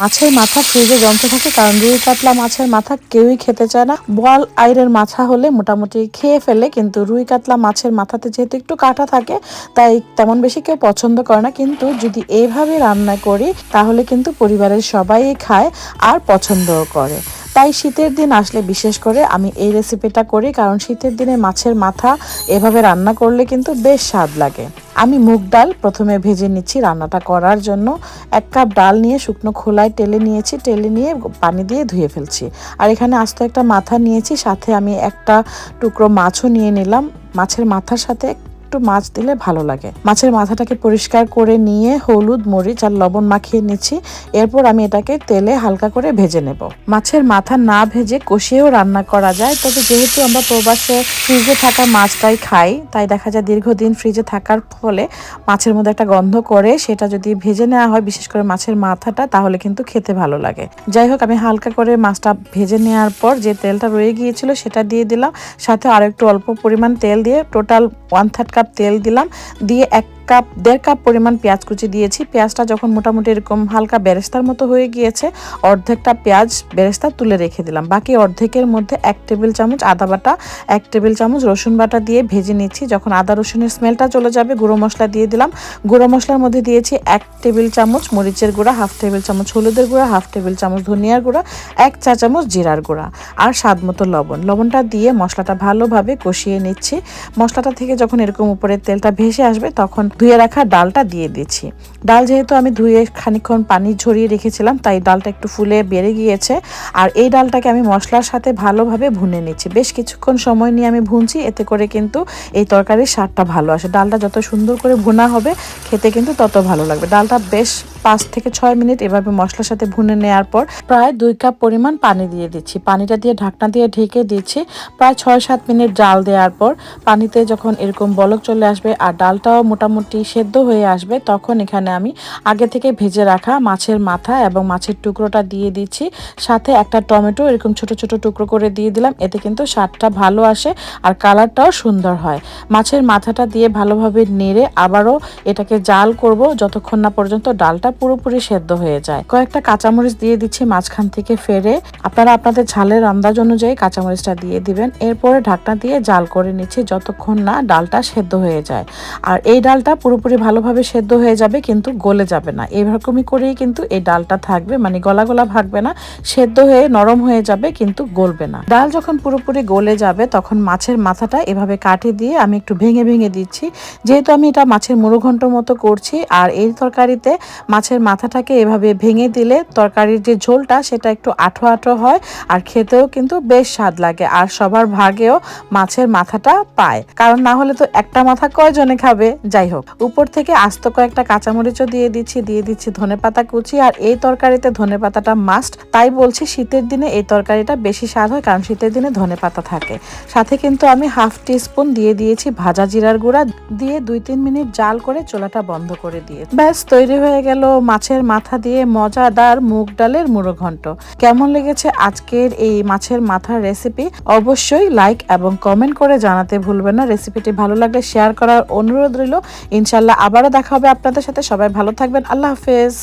মাছের মাথা ফ্রিজে জমতে থাকে, কারণ রুই কাতলা মাছের মাথা কেউই খেতে চায় না। বল আইরের মাথা হলে মোটামুটি খেয়ে ফেলে, কিন্তু রুই কাতলা মাছের মাথাতে যেহেতু একটু কাটা থাকে, তাই তেমন বেশি কেউ পছন্দ করে না। কিন্তু যদি এইভাবে রান্না করি, তাহলে কিন্তু পরিবারের সবাই খায় আর পছন্দও করে। তাই শীতের দিন আসলে বিশেষ করে আমি এই রেসিপিটা করি, কারণ শীতের দিনে মাছের মাথা এভাবে রান্না করলে কিন্তু বেশ স্বাদ লাগে। আমি মুগ ডাল প্রথমে ভেজে নিচ্ছি রান্নাটা করার জন্য। এক কাপ ডাল নিয়ে শুকনো খোলায় টেলে নিয়েছি, টেলে নিয়ে পানি দিয়ে ধুয়ে ফেলছি। আর এখানে আস্ত একটা মাথা নিয়েছি, সাথে আমি একটা টুকরো মাছও নিয়ে নিলাম। মাছের মাথার সাথে একটু মাছ দিলে ভালো লাগে। মাছের মাথাটাকে পরিষ্কার করে নিয়ে হলুদ, মরিচ আর লবণ মাখিয়ে নিচ্ছি। এরপর আমি এটাকে তেলে হালকা করে ভেজে নেব। মাছের মাথা না ভেজে কষিয়েও রান্না করা যায়, তবে যেহেতু আমরা প্রবাসে ফ্রিজে থাকা মাছটাই খাই, তাই দেখা যায় দীর্ঘদিন ফ্রিজে থাকার ফলে মাছের মধ্যে একটা গন্ধ করে সেটা যদি ভেজে নেওয়া হয়, বিশেষ করে মাছের মাথাটা, তাহলে কিন্তু খেতে ভালো লাগে। যাই হোক, আমি হালকা করে মাছটা ভেজে নেওয়ার পর যে তেলটা রয়ে গিয়েছিল সেটা দিয়ে দিলাম। সাথে আর একটু অল্প পরিমাণ তেল দিয়ে টোটাল ওয়ান থার্ড কাপ তেল দিলাম, দিয়ে এক কাপ, দেড় কাপ পরিমাণ পেঁয়াজ কুচি দিয়েছি। পেঁয়াজটা যখন মোটামুটি এরকম হালকা বেরেস্তার মতো হয়ে গিয়েছে, অর্ধেকটা পেঁয়াজ বেরেস্তা তুলে রেখে দিলাম। বাকি অর্ধেকের মধ্যে এক টেবিল চামচ আদা বাটা, এক টেবিল চামচ রসুন বাটা দিয়ে ভেজে নিচ্ছি। যখন আদা রসুনের স্মেলটা চলে যাবে, গুঁড়ো মশলা দিয়ে দিলাম। গুঁড়ো মশলার মধ্যে দিয়েছি এক টেবিল চামচ মরিচের গুঁড়া, হাফ টেবিল চামচ হলুদের গুঁড়া, হাফ টেবিল চামচ ধনিয়ার গুঁড়া, এক চা চামচ জিরার গুঁড়া আর স্বাদ মতো লবণ। লবণটা দিয়ে মশলাটা ভালোভাবে কষিয়ে নিচ্ছি। মশলাটা থেকে যখন এরকম উপরে তেলটা ভেসে আসবে, তখন ধুয়ে রাখা ডালটা দিয়ে দিচ্ছি। ডাল যেহেতু আমি ধুয়ে খানিকক্ষণ পানি ঝরিয়ে রেখেছিলাম, তাই ডালটা একটু ফুলে বেড়ে গিয়েছে। আর এই ডালটাকে আমি মশলার সাথে ভালোভাবে ভুনে নিচ্ছি। বেশ কিছুক্ষণ সময় নিয়ে আমি ভুনছি, এতে করে কিন্তু এই তরকারির স্বাদটা ভালো আসে। ডালটা যত সুন্দর করে ভুনা হবে, খেতে কিন্তু তত ভালো লাগবে। ডালটা বেশ পাঁচ থেকে ছয় মিনিট এভাবে মশলার সাথে ভুনে নেওয়ার পর প্রায় দুই কাপ পরিমাণ পানি দিয়ে দিচ্ছি। পানিটা দিয়ে ঢাকনা দিয়ে ঢেকে দিচ্ছি। প্রায় ছয় সাত মিনিট জাল দেওয়ার পর পানিতে যখন এরকম বলক চলে আসবে আর ডালটাও মোটামুটি সেদ্ধ হয়ে আসবে, তখন এখানে আমি আগে থেকে ভেজে রাখা মাছের মাথা এবং মাছের টুকরোটা দিয়ে দিচ্ছি। সাথে একটা টমেটো এরকম ছোট ছোট টুকরো করে দিয়ে দিলাম। এতে কিন্তু স্বাদটা ভালো আসে আর কালারটাও সুন্দর হয়। মাছের মাথাটা দিয়ে ভালোভাবে নেড়ে আবারও এটাকে জাল করব। যতক্ষণ না পর্যন্ত ডালটা পুরোপুরি সেদ্ধ হয়ে যায়। কয়েকটা কাঁচামরিচ দিয়ে দিচ্ছি মাঝখান থেকে ফেরে। আপনারা আপনাদের ঝালের আন্দাজ অনুযায়ী কাঁচামরিচটা দিয়ে দিবেন। এরপরে ঢাকনা দিয়ে জাল করে নিচ্ছি যতক্ষণ না ডালটা সেদ্ধ হয়ে যায়। আর এই ডালটা পুরোপুরি ভালোভাবে সেদ্ধ হয়ে যাবে কিন্তু গলে যাবে না। এরকমই করেই কিন্তু এই ডালটা থাকবে। মানে গলা গলা ভাগবে না। সেদ্ধ হয়ে নরম হয়ে যাবে কিন্তু গলবে না। ডাল যখন পুরোপুরি গলে যাবে তখন মাছের মাথাটা এভাবে কাটে দিয়ে আমি একটু ভেঙে ভেঙে দিচ্ছি। যেহেতু আমি এটা মাছের মুড়োঘণ্ট মতো করছি আর এই তরকারিতে মাছের মাথাটাকে এভাবে ভেঙে দিলে তরকারির যে ঝোলটা সেটা একটু আঠো আঠো হয় আর খেতেও কিন্তু বেশ স্বাদ লাগে আর সবার ভাগেও মাছের মাথাটা পায়। কারণ না হলে তো একটা মাথা কয়জনে খাবে? যাই হোক, উপর থেকে আস্ত কয়েকটা কাঁচামরিচও দিয়ে দিচ্ছি দিয়ে দিচ্ছি ধনেপাতা কুচি আর এই তরকারিতে ধনেপাতাটা মাস্ট তাই বলছি শীতের দিনে এই তরকারিটা বেশি স্বাদ হয় কারণ শীতের দিনে ধনেপাতা থাকে। সাথে কিন্তু আমি হাফ টি স্পুন দিয়ে দিয়েছি ভাজা জিরার গুঁড়া, দিয়ে দুই তিন মিনিট জাল করে চোলাটা বন্ধ করে দিয়ে ব্যাস, তৈরি হয়ে গেল মাছের মাথা দিয়ে মজাদার মুগ ডালের মুড়ো কেমন লেগেছে আজকের এই মাছের মাথার রেসিপি অবশ্যই লাইক এবং কমেন্ট করে জানাতে ভুলবেন না। রেসিপিটি ভালো লাগলে শেয়ার করার অনুরোধ রইল। ইনশাল্লাহ আবারও দেখা হবে আপনাদের সাথে। সবাই ভালো থাকবেন। আল্লাহ হাফেজ।